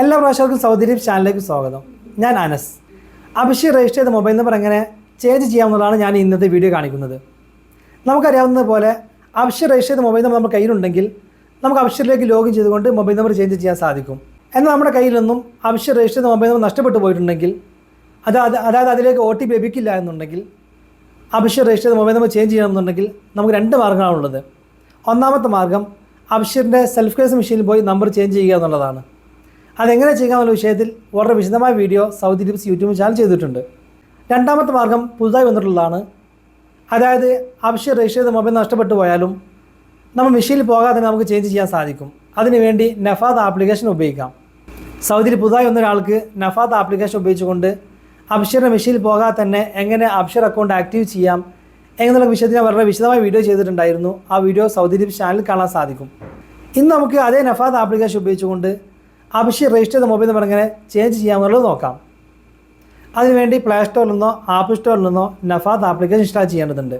എല്ലാ പ്രാവശ്യവർക്കും Saudi leaf ചാനലിലേക്ക് സ്വാഗതം. ഞാൻ അനസ്. അഭിഷേക് രജിസ്റ്റർ ചെയ്ത മൊബൈൽ നമ്പർ എങ്ങനെ ചേഞ്ച് ചെയ്യാമെന്നുള്ളതാണ് ഞാൻ ഇന്നത്തെ വീഡിയോ കാണിക്കുന്നത്. നമുക്കറിയാവുന്നത് പോലെ അഭിഷേക് രജിസ്റ്റർ ചെയ്ത മൊബൈൽ നമ്പർ നമ്മുടെ കയ്യിലുണ്ടെങ്കിൽ നമുക്ക് അഭിഷേകിലേക്ക് ലോഗിൻ ചെയ്തുകൊണ്ട് മൊബൈൽ നമ്പർ ചേഞ്ച് ചെയ്യാൻ സാധിക്കും. എന്നാൽ നമ്മുടെ കയ്യിലൊന്നും അഭിഷേക് രജിസ്റ്റർ ചെയ്ത മൊബൈൽ നമ്പർ നഷ്ടപ്പെട്ടു പോയിട്ടുണ്ടെങ്കിൽ അത് അത് അതായത് അതിലേക്ക് ഒ ടി പി ലഭിക്കില്ല എന്നുണ്ടെങ്കിൽ അഭിഷേക് രജിസ്റ്റർ ചെയ്ത മൊബൈൽ നമ്പർ ചേഞ്ച് ചെയ്യണമെന്നുണ്ടെങ്കിൽ നമുക്ക് രണ്ട് മാർഗമാണുള്ളത് ഒന്നാമത്തെ മാർഗം അഭിഷേകിന്റെ സെൽഫ് കേസ് മെഷീനിൽ പോയി നമ്പർ ചേഞ്ച് ചെയ്യുക എന്നുള്ളതാണ്. അതെങ്ങനെ ചെയ്യാമെന്നുള്ള വിഷയത്തിൽ വളരെ വിശദമായ video Saudi lips YouTube channel ചെയ്തിട്ടുണ്ട്. രണ്ടാമത്തെ മാർഗം പുതുതായി വന്നിട്ടുള്ളതാണ്. അതായത് അവശ്യ രജിസ്റ്റർ ചെയ്ത മൊബൈൽ നഷ്ടപ്പെട്ടു പോയാലും നമ്മൾ മെഷീനിൽ പോകാതെ തന്നെ നമുക്ക് ചേഞ്ച് ചെയ്യാൻ സാധിക്കും. അതിനുവേണ്ടി നഫാദ് ആപ്ലിക്കേഷൻ ഉപയോഗിക്കാം. സൗദിയിൽ പുതുതായി വന്നൊരാൾക്ക് നഫാദ് ആപ്ലിക്കേഷൻ ഉപയോഗിച്ചുകൊണ്ട് അബ്ഷറിന്റെ മെഷീനിൽ പോകാതെ തന്നെ എങ്ങനെ അബ്ഷർ അക്കൗണ്ട് ആക്റ്റീവ് ചെയ്യാം എന്നുള്ള വിഷയത്തിൽ ഞാൻ വളരെ വിശദമായ വീഡിയോ ചെയ്തിട്ടുണ്ടായിരുന്നു. ആ വീഡിയോ സൗദി ലിപ് ചാനലിൽ കാണാൻ സാധിക്കും. ഇന്ന് നമുക്ക് അതേ നഫാദ് ആപ്ലിക്കേഷൻ ഉപയോഗിച്ചുകൊണ്ട് അബ്ഷർ രജിസ്റ്റർ ചെയ്ത മൊബൈൽ നമ്പർ എങ്ങനെ ചേഞ്ച് ചെയ്യാമെന്നുള്ളത് നോക്കാം. അതിനുവേണ്ടി പ്ലേ സ്റ്റോറിൽ നിന്നോ ആപ്പ് സ്റ്റോറിൽ നിന്നോ നഫാദ് ആപ്ലിക്കേഷൻ ഇൻസ്റ്റാൾ ചെയ്യേണ്ടതുണ്ട്.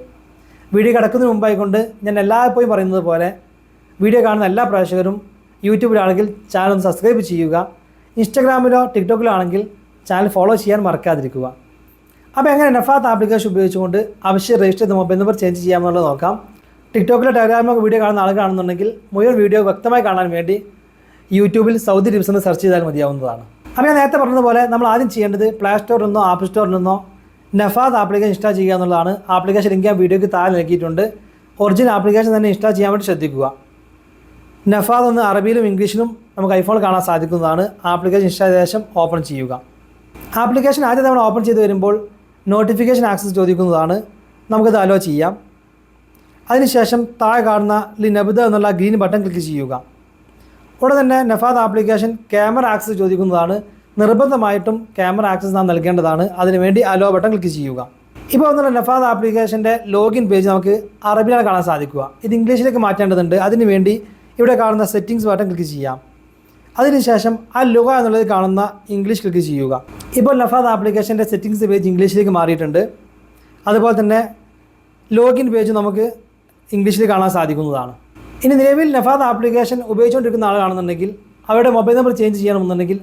വീഡിയോ കിടക്കുന്നതിന് മുമ്പായിക്കൊണ്ട് ഞാൻ എല്ലായ്പ്പോഴും പറയുന്നത് പോലെ വീഡിയോ കാണുന്ന എല്ലാ പ്രേക്ഷകരും യൂട്യൂബിലാണെങ്കിൽ ചാനൽ ഒന്ന് സബ്സ്ക്രൈബ് ചെയ്യുക. ഇൻസ്റ്റാഗ്രാമിലോ ടിക്ടോക്കിലോ ആണെങ്കിൽ ചാനൽ ഫോളോ ചെയ്യാൻ മറക്കാതിരിക്കുക. അപ്പോൾ എങ്ങനെ നഫാത്ത് ആപ്ലിക്കേഷൻ ഉപയോഗിച്ചുകൊണ്ട് അവശ്യം രജിസ്റ്റർ ചെയ്ത മൊബൈൽ നമ്പർ ചേഞ്ച് ചെയ്യാമെന്നുള്ളത് നോക്കാം. ടിക്ടോക്കിലോ ടെലഗ്രാമിലോ വീഡിയോ കാണുന്ന ആളുകളാണെന്നുണ്ടെങ്കിൽ മുഴുവൻ വീഡിയോ വ്യക്തമായി കാണാൻ വേണ്ടി യൂട്യൂബിൽ സൗദി ടിപ്സ് എന്ന് സെർച്ച് ചെയ്താൽ മതിയാവുന്നതാണ്. അപ്പോൾ ഞാൻ നേരത്തെ പറഞ്ഞതുപോലെ നമ്മൾ ആദ്യം ചെയ്യേണ്ടത് പ്ലേ സ്റ്റോറിൽ നിന്നോ ആപ്പ് സ്റ്റോറിൽ നിന്നോ നഫാദ് ആപ്ലിക്കേഷൻ ഇൻസ്റ്റാൾ ചെയ്യുക എന്നുള്ളതാണ്. ആപ്ലിക്കേഷൻ ലിങ്ക് ഞാൻ വീഡിയോയ്ക്ക് താഴെ നൽകിയിട്ടുണ്ട്. ഒറിജിനൽ ആപ്ലിക്കേഷൻ തന്നെ ഇൻസ്റ്റാൾ ചെയ്യാൻ വേണ്ടി ശ്രദ്ധിക്കുക. നഫാദ് ഒന്ന് അറബിയിലും ഇംഗ്ലീഷിലും നമുക്ക് ഐഫോണിൽ കാണാൻ സാധിക്കുന്നതാണ്. ആപ്ലിക്കേഷൻ ഇൻസ്റ്റാൾ ശേഷം ഓപ്പൺ ചെയ്യുക. ആപ്ലിക്കേഷൻ ആദ്യം നമ്മൾ ഓപ്പൺ ചെയ്ത് വരുമ്പോൾ നോട്ടിഫിക്കേഷൻ ആക്സസ് ചോദിക്കുന്നതാണ്. നമുക്കത് അലോ ചെയ്യാം. അതിനുശേഷം താഴെ കാണുന്ന ലി നബിത എന്നുള്ള ഗ്രീൻ ബട്ടൺ ക്ലിക്ക് ചെയ്യുക. ഉടൻ തന്നെ നഫാദ് ആപ്ലിക്കേഷൻ ക്യാമറ ആക്സസ് ചോദിക്കുന്നതാണ്. നിർബന്ധമായിട്ടും ക്യാമറ ആക്സസ് നാം നൽകേണ്ടതാണ്. അതിനുവേണ്ടി അലോ ബട്ടൺ ക്ലിക്ക് ചെയ്യുക. ഇപ്പോൾ വന്നുള്ള നഫാദ് ആപ്ലിക്കേഷന്റെ ലോഗിൻ പേജ് നമുക്ക് അറബിയിലാണ് കാണാൻ സാധിക്കുക. ഇത് ഇംഗ്ലീഷിലേക്ക് മാറ്റേണ്ടതുണ്ട്. അതിനുവേണ്ടി ഇവിടെ കാണുന്ന സെറ്റിംഗ്സ് ബട്ടൺ ക്ലിക്ക് ചെയ്യാം. അതിനുശേഷം ആ ലുക എന്നുള്ളത് കാണുന്ന ഇംഗ്ലീഷ് ക്ലിക്ക് ചെയ്യുക. ഇപ്പോൾ നഫാദ് ആപ്ലിക്കേഷന്റെ സെറ്റിംഗ്സ് പേജ് ഇംഗ്ലീഷിലേക്ക് മാറിയിട്ടുണ്ട്. അതുപോലെ തന്നെ ലോഗിൻ പേജ് നമുക്ക് ഇംഗ്ലീഷിൽ കാണാൻ സാധിക്കുന്നതാണ്. ഇനി നിലവിൽ നഫാദ ആപ്ലിക്കേഷൻ ഉപയോഗിച്ചുകൊണ്ടിരിക്കുന്ന ആളാണെന്നുണ്ടെങ്കിൽ അവരുടെ മൊബൈൽ നമ്പർ ചേഞ്ച് ചെയ്യണമെന്നുണ്ടെങ്കിൽ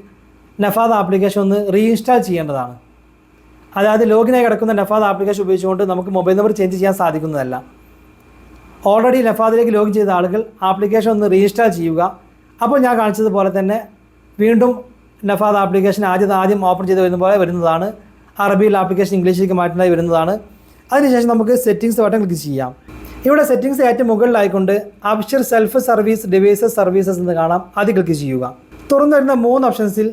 നഫാദ ആപ്ലിക്കേഷൻ ഒന്ന് റീഇൻസ്റ്റാൾ ചെയ്യേണ്ടതാണ്. അതായത് ലോഗിനായി കിടക്കുന്ന നഫാദ് ആപ്ലിക്കേഷൻ ഉപയോഗിച്ചുകൊണ്ട് നമുക്ക് മൊബൈൽ നമ്പർ ചേഞ്ച് ചെയ്യാൻ സാധിക്കുന്നതല്ല. ഓൾറെഡി നഫാദിലേക്ക് ലോഗിൻ ചെയ്ത ആളുകൾ ആപ്ലിക്കേഷൻ ഒന്ന് റീഇൻസ്റ്റാൾ ചെയ്യുക. അപ്പോൾ ഞാൻ കാണിച്ചതുപോലെ തന്നെ വീണ്ടും നഫാദ് ആപ്ലിക്കേഷൻ ആദ്യം ആദ്യം ഓപ്പൺ ചെയ്ത് വരുന്ന പോലെ വരുന്നതാണ്. അറബിയിൽ ആപ്ലിക്കേഷൻ ഇംഗ്ലീഷിലേക്ക് മാറ്റുന്നതായി വരുന്നതാണ്. അതിനുശേഷം നമുക്ക് സെറ്റിങ്സ് ബട്ടൺ ക്ലിക്ക് ചെയ്യാം. ഇവിടെ സെറ്റിംഗ്സ് ഏറ്റവും മുകളിലായിക്കൊണ്ട് Absher self service devices services എന്ന് കാണാം. അത് ക്ലിക്ക് ചെയ്യുക. തുറന്നു വരുന്ന മൂന്ന് ഓപ്ഷൻസിൽ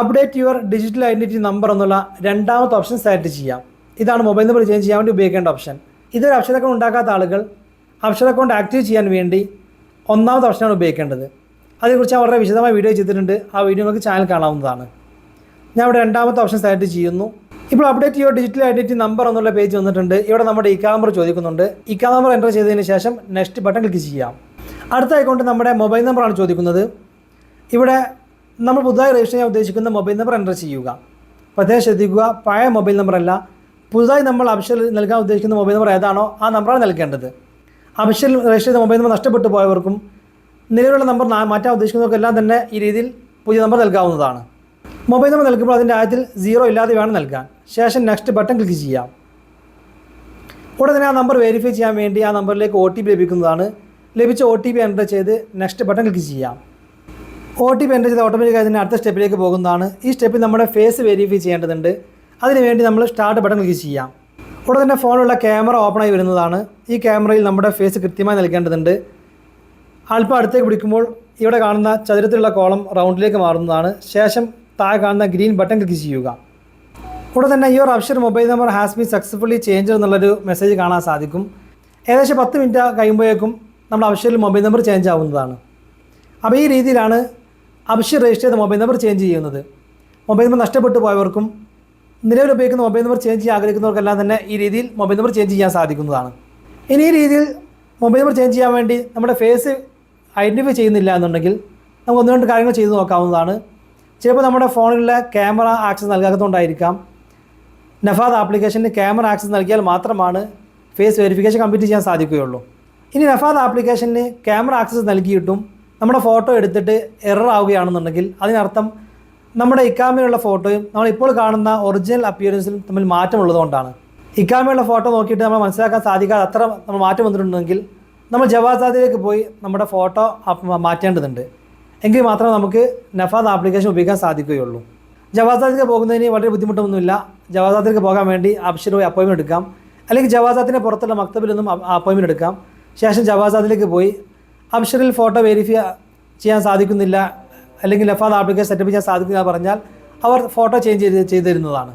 update your digital identity number എന്നുള്ള രണ്ടാമത്തെ ഓപ്ഷൻ സെലക്ട് ചെയ്യാം. ഇതാണ് മൊബൈൽ നമ്പർ ചേഞ്ച് ചെയ്യാൻ വേണ്ടി ഉപയോഗിക്കേണ്ട ഓപ്ഷൻ ഇതൊരു അക്ഷര അക്കൗണ്ട് ഉണ്ടാക്കാത്ത ആളുകൾ അക്ഷര അക്കൗണ്ട് ആക്റ്റീവ് ചെയ്യാൻ വേണ്ടി ഒന്നാമത്തെ ഓപ്ഷനാണ് ഉപയോഗിക്കേണ്ടത്. അതേക്കുറിച്ച് ഞാൻ വളരെ വിശദമായ വീഡിയോ ചെയ്തിട്ടുണ്ട്. ആ വീഡിയോ നമുക്ക് ചാനൽ കാണാവുന്നതാണ്. ഞാൻ ഇവിടെ രണ്ടാമത്തെ ഓപ്ഷൻ സെലക്ട് ചെയ്യുന്നു. ഇപ്പോൾ update your digital identity number എന്നുള്ള പേജ് വന്നിട്ടുണ്ട്. ഇവിടെ നമ്മുടെ ഇക്കാ നമ്പർ ചോദിക്കുന്നുണ്ട്. ഇക്കാ നമ്പർ എന്റർ ചെയ്തതിന് ശേഷം നെക്സ്റ്റ് ബട്ടൺ ക്ലിക്ക് ചെയ്യാം. അടുത്ത അക്കൗണ്ട് നമ്മുടെ മൊബൈൽ നമ്പറാണ് ചോദിക്കുന്നത്. ഇവിടെ നമ്മൾ പുതുതായി രജിസ്റ്റർ ചെയ്യാൻ ഉദ്ദേശിക്കുന്ന മൊബൈൽ നമ്പർ എന്റർ ചെയ്യുക. പ്രത്യേകം ശ്രദ്ധിക്കുക പഴയ മൊബൈൽ നമ്പറല്ല പുതുതായി നമ്മൾ അഫിഷ്യൽ നൽകാൻ ഉദ്ദേശിക്കുന്ന മൊബൈൽ നമ്പർ ഏതാണോ ആ നമ്പറാണ് നൽകേണ്ടത്. അഫിഷ്യൽ രജിസ്റ്റർ ചെയ്ത മൊബൈൽ നമ്പർ നഷ്ടപ്പെട്ടു പോയവർക്കും നിലവിലുള്ള നമ്പർ മാറ്റാൻ ഉദ്ദേശിക്കുന്നവർക്കെല്ലാം തന്നെ ഈ രീതിയിൽ പുതിയ നമ്പർ നൽകാവുന്നതാണ്. മൊബൈൽ നമ്പർ നൽകുമ്പോൾ അതിന്റെ ആദ്യത്തിൽ സീറോ ഇല്ലാതെ വേണം നൽകാൻ. ശേഷം നെക്സ്റ്റ് ബട്ടൺ ക്ലിക്ക് ചെയ്യാം. ഉടനെ തന്നെ ആ നമ്പർ വെരിഫൈ ചെയ്യാൻ വേണ്ടി ആ നമ്പറിലേക്ക് ഒ ടി പി ലഭിക്കുന്നതാണ്. ലഭിച്ച ഒ ടി പി എന്റർ ചെയ്ത് നെക്സ്റ്റ് ബട്ടൺ ക്ലിക്ക് ചെയ്യാം. ഒ ടി പി എന്റർ ചെയ്ത് ഓട്ടോമാറ്റിക്കായി അതിന്റെ അടുത്ത സ്റ്റെപ്പിലേക്ക് പോകുന്നതാണ്. ഈ സ്റ്റെപ്പിൽ നമ്മുടെ ഫേസ് വെരിഫൈ ചെയ്യേണ്ടതുണ്ട്. അതിനുവേണ്ടി നമ്മൾ സ്റ്റാർട്ട് ബട്ടൺ ക്ലിക്ക് ചെയ്യാം. ഉടൻ തന്നെ ഫോണിലുള്ള ക്യാമറ ഓപ്പണായി വരുന്നതാണ്. ഈ ക്യാമറയിൽ നമ്മുടെ ഫേസ് കൃത്യമായി നൽകേണ്ടതുണ്ട്. അല്പം അടുത്തേക്ക് പിടിക്കുമ്പോൾ ഇവിടെ കാണുന്ന ചതുരത്തിലുള്ള കോളം റൗണ്ടിലേക്ക് മാറുന്നതാണ്. ശേഷം താഴെ കാണുന്ന ഗ്രീൻ ബട്ടൺ ക്ലിക്ക് ചെയ്യുക. ഉടൻ തന്നെ your Absher mobile number has be successfully change എന്നുള്ളൊരു മെസ്സേജ് കാണാൻ സാധിക്കും. ഏകദേശം പത്ത് മിനിറ്റ് കഴിയുമ്പോഴേക്കും നമ്മൾ അപ്ഷറിൽ മൊബൈൽ നമ്പർ ചേഞ്ച് ആവുന്നതാണ്. അപ്പോൾ ഈ രീതിയിലാണ് അപ്ഷർ രജിസ്റ്റർ ചെയ്ത മൊബൈൽ നമ്പർ ചേഞ്ച് ചെയ്യുന്നത്. മൊബൈൽ നമ്പർ നഷ്ടപ്പെട്ടു പോയവർക്കും നിലവിൽ ഉപയോഗിക്കുന്ന മൊബൈൽ നമ്പർ ചേഞ്ച് ചെയ്യാൻ ആഗ്രഹിക്കുന്നവർക്കെല്ലാം തന്നെ ഈ രീതിയിൽ മൊബൈൽ നമ്പർ ചേഞ്ച് ചെയ്യാൻ സാധിക്കുന്നതാണ്. ഇനി ഈ രീതിയിൽ മൊബൈൽ നമ്പർ ചേഞ്ച് ചെയ്യാൻ വേണ്ടി നമ്മുടെ ഫേസ് ഐഡന്റിഫൈ ചെയ്യുന്നില്ല എന്നുണ്ടെങ്കിൽ നമുക്ക് ഒന്ന് രണ്ട് കാര്യങ്ങൾ ചെയ്തു നോക്കാവുന്നതാണ്. ചിലപ്പോൾ നമ്മുടെ ഫോണിലുള്ള ക്യാമറ ആക്സസ് നൽകാത്തതുകൊണ്ടായിരിക്കാം. നഫാദ് ആപ്ലിക്കേഷന് ക്യാമറ ആക്സസ് നൽകിയാൽ മാത്രമാണ് ഫേസ് വെരിഫിക്കേഷൻ കംപ്ലീറ്റ് ചെയ്യാൻ സാധിക്കുകയുള്ളൂ. ഇനി നഫാദ് ആപ്ലിക്കേഷന് ക്യാമറ ആക്സസ് നൽകിയിട്ടും നമ്മുടെ ഫോട്ടോ എടുത്തിട്ട് എറർ ആവുകയാണെന്നുണ്ടെങ്കിൽ അതിനർത്ഥം നമ്മുടെ ഇക്കാമയുള്ള ഫോട്ടോയും നമ്മൾ ഇപ്പോൾ കാണുന്ന ഒറിജിനൽ അപ്പിയറൻസിലും തമ്മിൽ മാറ്റമുള്ളതുകൊണ്ടാണ് ഇക്കാമയുള്ള ഫോട്ടോ നോക്കിയിട്ട് നമ്മൾ മനസ്സിലാക്കാൻ സാധിക്കാതെ അത്ര നമ്മൾ മാറ്റം വന്നിട്ടുണ്ടെങ്കിൽ നമ്മൾ ജവാസാദിലേക്ക് പോയി നമ്മുടെ ഫോട്ടോ മാറ്റേണ്ടതുണ്ട്. എങ്കിൽ മാത്രമേ നമുക്ക് നഫാദ് ആപ്ലിക്കേഷൻ ഉപയോഗിക്കാൻ സാധിക്കുകയുള്ളൂ. ജവാസാദിക്ക് പോകുന്നതിന് വളരെ ബുദ്ധിമുട്ടൊന്നുമില്ല. ജവാസാദിക്ക് പോകാൻ വേണ്ടി അബ്ഷർ പോയി അപ്പോയിൻമെന്റ് എടുക്കാം. അല്ലെങ്കിൽ ജവാസാദിന്റെ പുറത്തുള്ള മക്തബിൽ നിന്നും അപ്പോയിൻമെന്റ് എടുക്കാം. ശേഷം ജവാസാദിലേക്ക് പോയി അബ്ഷറിൽ ഫോട്ടോ വെരിഫൈ ചെയ്യാൻ സാധിക്കുന്നില്ല. അല്ലെങ്കിൽ നഫാദ് ആപ്ലിക്കേഷൻ സെറ്റപ്പ് ചെയ്യാൻ സാധിക്കുന്നില്ല പറഞ്ഞാൽ അവർ ഫോട്ടോ ചേഞ്ച് ചെയ്ത് ചെയ്തു തരുന്നതാണ്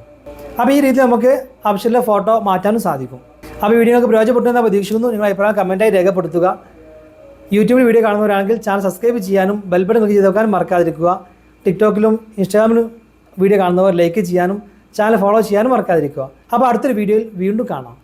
അപ്പോൾ ഈ രീതിയിൽ നമുക്ക് അബ്ഷറിലെ ഫോട്ടോ മാറ്റാനും സാധിക്കും. അപ്പോൾ വീഡിയോ നിങ്ങൾക്ക് പ്രയോജനപ്പെട്ടു എന്നാൽ പ്രതീക്ഷിക്കുന്നു. നിങ്ങളുടെ അഭിപ്രായം കമന്റായി രേഖപ്പെടുത്തുക. യൂട്യൂബിൽ വീഡിയോ കാണുന്നവരാണെങ്കിൽ ചാനൽ സബ്സ്ക്രൈബ് ചെയ്യാനും ബെൽബട്ടൺ ക്ലിക്ക് ചെയ്ത് വെക്കാനും മറക്കാതിരിക്കുക. ടിക്ടോക്കിലും ഇൻസ്റ്റാഗ്രാമിലും വീഡിയോ കാണുന്നവർ ലൈക്ക് ചെയ്യാനും ചാനൽ ഫോളോ ചെയ്യാനും മറക്കാതിരിക്കുക. അപ്പോൾ അടുത്തൊരു വീഡിയോയിൽ വീണ്ടും കാണാം.